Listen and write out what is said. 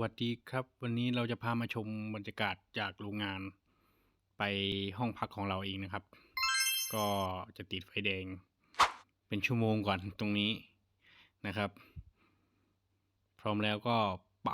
วัสดีครับ วันนี้เราจะพามาชมบรรยากาศจากโรงงานไปห้องพักของเราเองนะครับ ก็จะติดไฟแดง เป็นชั่วโมงก่อนตรงนี้นะครับ พร้อมแล้วก็ไป